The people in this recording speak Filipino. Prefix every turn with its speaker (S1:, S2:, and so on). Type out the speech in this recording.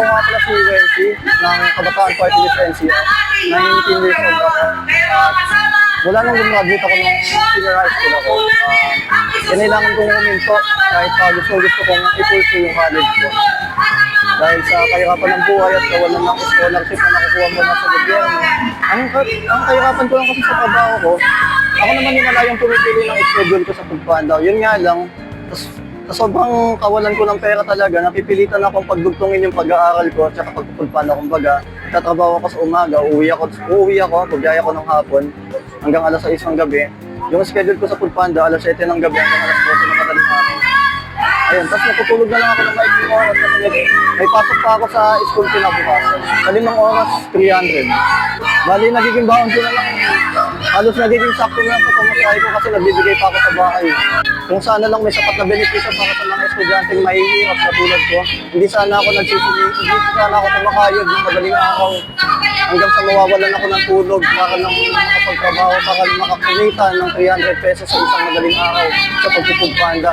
S1: si Wency ng Kabataan Party List NCR. 19 years old ako. Mula nung gumraduate ako ng senior high school ako, uh, kinailangan kong huminto kahit pa gusto gusto kong ipulso yung college ko. Dahil sa kahirapan ng buhay at kawalan ng scholarship na nakukuha mo na sa gobyerno. Ang, ang kahirapan ko lang kasi sa trabaho ko, ako naman yung malayang pumipili ng schedule ko sa pagpanda. Yun nga lang, sobrang kawalan ko ng pera talaga, napipilitan akong pagdugtungin yung pag-aaral ko at saka pagpupulpanda kumbaga. Tatrabaho ako sa umaga, uuwi ako, uuwi ako, pagbiyaya ko ng hapon hanggang alas 6 ng gabi. Yung schedule ko sa Pulpanda, alas 7 ng gabi hanggang alas 12 ng madaling araw. Ayun, tapos natutulog na lang ako ng maikling oras kasi may, may pasok pa ako sa school kinabukasan. Sa oras, 300. Bali, nagiging baon na lang. Halos nagiging sakto na sa pamasahe ko kasi nagbibigay pa ako sa bahay. Kung sana lang may sapat na benepisyo para sa mga estudyanteng mahihirap na tulad ko, hindi sana ako nagsisili, hindi sana ako kumakayod ng madaling araw hanggang sa mawawalan ako ng tulog para lang makapagtrabaho para lang makakumita ng 300 pesos sa isang madaling araw sa pagpupugpanda.